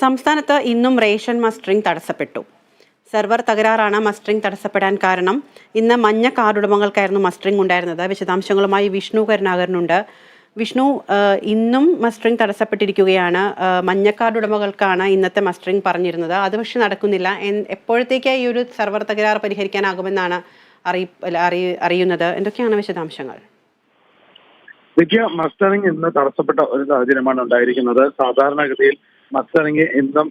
സംസ്ഥാനത്ത് ഇന്നും ration mustering തടസ്സപ്പെട്ടു. സെർവർ തകരാറാണ് മസ്റ്ററിംഗ് തടസ്സപ്പെടാൻ കാരണം. ഇന്ന് മഞ്ഞ കാർഡ് ഉടമകൾക്കായിരുന്നു മസ്റ്ററിംഗ് ഉണ്ടായിരുന്നത്. വിശദാംശങ്ങളുമായി വിഷ്ണു കരുണാകരനുണ്ട്. വിഷ്ണു ഇന്നും മസ്റ്ററിംഗ് തടസ്സപ്പെട്ടിരിക്കുകയാണ്. മഞ്ഞ കാർഡ് ഉടമകൾക്കാണ് ഇന്നത്തെ മസ്റ്ററിംഗ് പറഞ്ഞിരുന്നത്. അത് പക്ഷെ നടക്കുന്നില്ല. എപ്പോഴത്തേക്ക് ഈ ഒരു സെർവർ തകരാറ് പരിഹരിക്കാനാകുമെന്നാണ് അറിയ- അറിയുന്നത്. എന്തൊക്കെയാണ് വിശദാംശങ്ങൾ? മസ്റ്ററിംഗ് ഇന്ന് തടസ്സപ്പെട്ട ഒരു സാഹചര്യമാണ് ഉണ്ടായിരിക്കുന്നത്. സാധാരണഗതിയിൽ മസ്റ്ററിംഗ് ഇന്നും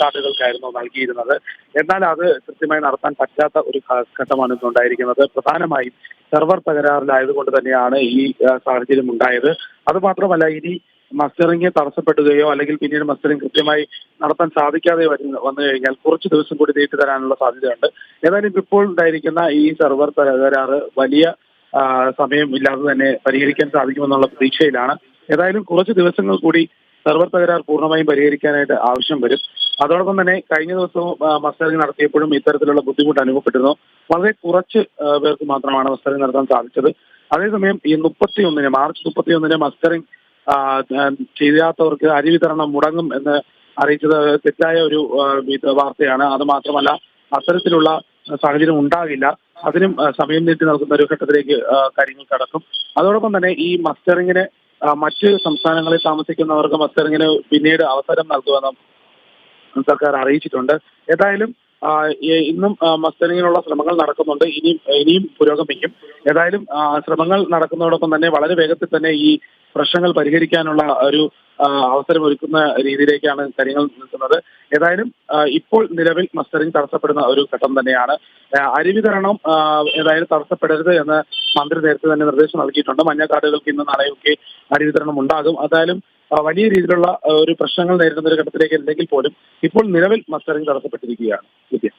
കാർഡുകൾക്കായിരുന്നു നൽകിയിരുന്നത്. എന്നാൽ അത് കൃത്യമായി നടത്താൻ പറ്റാത്ത ഒരു ഘട്ടമാണ് ഇന്നുണ്ടായിരിക്കുന്നത് പ്രധാനമായും സെർവർ തകരാറിലായതുകൊണ്ട് തന്നെയാണ് ഈ സാഹചര്യം ഉണ്ടായത്. അതുമാത്രമല്ല ഇനി മസ്റ്ററിംഗ് തടസ്സപ്പെടുകയോ അല്ലെങ്കിൽ പിന്നീട് മസ്റ്ററിംഗ് കൃത്യമായി നടത്താൻ സാധിക്കാതെ വരുന്ന വന്നു കഴിഞ്ഞാൽ കുറച്ച് ദിവസം കൂടി നീട്ടി തരാനുള്ള സാധ്യതയുണ്ട്. ഏതായാലും ഇപ്പോൾ ഉണ്ടായിരിക്കുന്ന ഈ സെർവർ തകരാറ് വലിയ സമയം ഇല്ലാതെ തന്നെ പരിഹരിക്കാൻ സാധിക്കുമെന്നുള്ള പ്രതീക്ഷയിലാണ്. ഏതായാലും കുറച്ച് ദിവസങ്ങൾ കൂടി സെർവർ തകരാർ പൂർണമായും പരിഹരിക്കാനായിട്ട് ആവശ്യം വരും. അതോടൊപ്പം തന്നെ കഴിഞ്ഞ ദിവസവും ആ, നടത്തിയപ്പോഴും ഇത്തരത്തിലുള്ള ബുദ്ധിമുട്ട് അനുഭവപ്പെട്ടിരുന്നു. വളരെ കുറച്ച് പേർക്ക് മാത്രമാണ് മസ്റ്ററിംഗ് നടത്താൻ സാധിച്ചത്. അതേസമയം ഈ മുപ്പത്തിയൊന്നിന് മാർച്ച് മുപ്പത്തിയൊന്നിന് ആ, ചെയ്യാത്തവർക്ക് അരി വിതരണം മുടങ്ങും എന്ന് അറിയിച്ചത് തെറ്റായ ഒരു വാർത്തയാണ്. അത് മാത്രമല്ല അത്തരത്തിലുള്ള സാഹചര്യം ഉണ്ടാകില്ല. അതിനും സമയം നീട്ടി നൽകുന്ന ഒരു ഘട്ടത്തിലേക്ക് കാര്യങ്ങൾ കടക്കും. അതോടൊപ്പം തന്നെ ഈ മസ്റ്ററിങ്ങിന് മറ്റ് സംസ്ഥാനങ്ങളിൽ താമസിക്കുന്നവർക്ക് അത്തരങ്ങനെ പിന്നീട് അവസരം നൽകുമെന്നും സർക്കാർ അറിയിച്ചിട്ടുണ്ട്. ഏതായാലും ഇന്നും മസ്റ്ററിങ്ങിനുള്ള ശ്രമങ്ങൾ നടക്കുന്നുണ്ട്. ഇനിയും ഇനിയും പുരോഗമിക്കും. ഏതായാലും ശ്രമങ്ങൾ നടക്കുന്നതോടൊപ്പം തന്നെ വളരെ വേഗത്തിൽ തന്നെ ഈ പ്രശ്നങ്ങൾ പരിഹരിക്കാനുള്ള ഒരു അവസരം ഒരുക്കുന്ന രീതിയിലേക്കാണ് കാര്യങ്ങൾ നിൽക്കുന്നത്. ഏതായാലും ഇപ്പോൾ നിലവിൽ മസ്റ്ററിംഗ് തടസ്സപ്പെടുന്ന ഒരു ഘട്ടം തന്നെയാണ്. അരിവിതരണം ഏതായാലും തടസ്സപ്പെടരുത് എന്ന് മന്ത്രി നേരത്തെ തന്നെ നിർദ്ദേശം നൽകിയിട്ടുണ്ട്. മഞ്ഞക്കാടുകൾക്ക് ഇന്ന് നാളെയൊക്കെ അരിവിതരണം ഉണ്ടാകും. ഏതായാലും ആ, വലിയ രീതിയിലുള്ള ഒരു പ്രശ്നങ്ങൾ നേരിടുന്ന ഒരു ഘട്ടത്തിലേക്ക് അല്ലെങ്കിൽ പോലും ഇപ്പോൾ നിലവിൽ മസ്റ്ററിംഗ് തടസ്സപ്പെട്ടിരിക്കുകയാണ് വിദ്യ.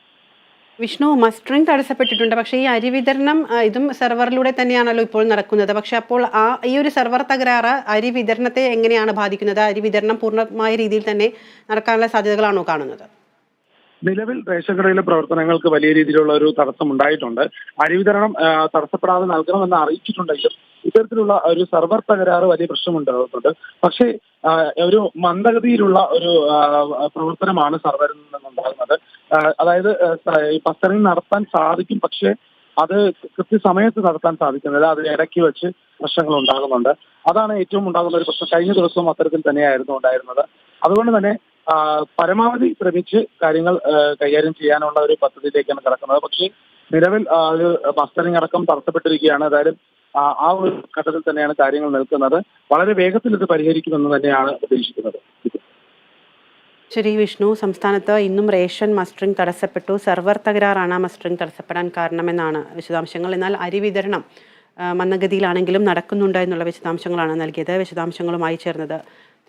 വിഷ്ണു മസ്റ്ററിംഗ് തടസ്സപ്പെട്ടിട്ടുണ്ട്. പക്ഷേ ഈ അരി വിതരണം ഇതും സെർവറിലൂടെ തന്നെയാണല്ലോ ഇപ്പോൾ നടക്കുന്നത്. പക്ഷെ അപ്പോൾ ആ ഈ ഒരു സെർവർ തകരാറ് അരി വിതരണത്തെ എങ്ങനെയാണ് ബാധിക്കുന്നത്? അരി വിതരണം പൂർണമായ രീതിയിൽ തന്നെ നടക്കാനുള്ള സാധ്യതകളാണോ കാണുന്നത്? നിലവിൽ റേഷൻ കടയിലെ പ്രവർത്തനങ്ങൾക്ക് വലിയ രീതിയിലുള്ള ഒരു തടസ്സം ഉണ്ടായിട്ടുണ്ട്. അരി വിതരണം തടസ്സപ്പെടാതെ നൽകണമെന്ന് അറിയിച്ചിട്ടുണ്ടെങ്കിലും ഇത്തരത്തിലുള്ള ഒരു സെർവർ തകരാറ് വലിയ പ്രശ്നമുണ്ടാകുന്നുണ്ട് പക്ഷേ ഒരു മന്ദഗതിയിലുള്ള ഒരു പ്രവർത്തനമാണ് സർവറിൽ നിന്നുണ്ടാകുന്നത്. അതായത് പസ്റ്ററിംഗ് നടത്താൻ സാധിക്കും പക്ഷേ അത് കൃത്യസമയത്ത് നടത്താൻ സാധിക്കുന്നില്ല. അത് ഇടയ്ക്ക് വെച്ച് പ്രശ്നങ്ങൾ ഉണ്ടാകുന്നുണ്ട് അതാണ് ഏറ്റവും ഉണ്ടാകുന്ന ഒരു പ്രശ്നം. കഴിഞ്ഞ ദിവസവും അത്തരത്തിൽ തന്നെയായിരുന്നു ഉണ്ടായിരുന്നത്. അതുകൊണ്ട് തന്നെ പരമാവധി ശ്രമിച്ച് കാര്യങ്ങൾ കൈകാര്യം ചെയ്യാനുള്ള ഒരു പദ്ധതിയിലേക്കാണ് കിടക്കുന്നത്. പക്ഷേ നിലവിൽ ഒരു മസ്റ്ററിംഗ് അടക്കം തടസ്സപ്പെട്ടിരിക്കുകയാണ്. ഏതായാലും ആ, ഒരു ഘട്ടത്തിൽ തന്നെയാണ് കാര്യങ്ങൾ നിൽക്കുന്നത്. വളരെ വേഗത്തിൽ ഇത് പരിഹരിക്കുമെന്ന് തന്നെയാണ് പ്രതീക്ഷിക്കുന്നത് ശരി വിഷ്ണു. സംസ്ഥാനത്ത് ഇന്നും റേഷൻ മസ്റ്ററിംഗ് തടസ്സപ്പെട്ടു. സെർവർ തകരാറാണ് മസ്റ്ററിംഗ് തടസ്സപ്പെടാൻ കാരണമെന്നാണ് വിശദാംശങ്ങൾ. എന്നാൽ അരി വിതരണം മന്ദഗതിയിലാണെങ്കിലും നടക്കുന്നുണ്ട് എന്നുള്ള വിശദാംശങ്ങളാണ് നൽകിയത്. വിശദാംശങ്ങളുമായി ചേർന്നത്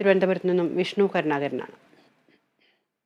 തിരുവനന്തപുരത്ത് നിന്നും വിഷ്ണു കരുണാകരനാണ്.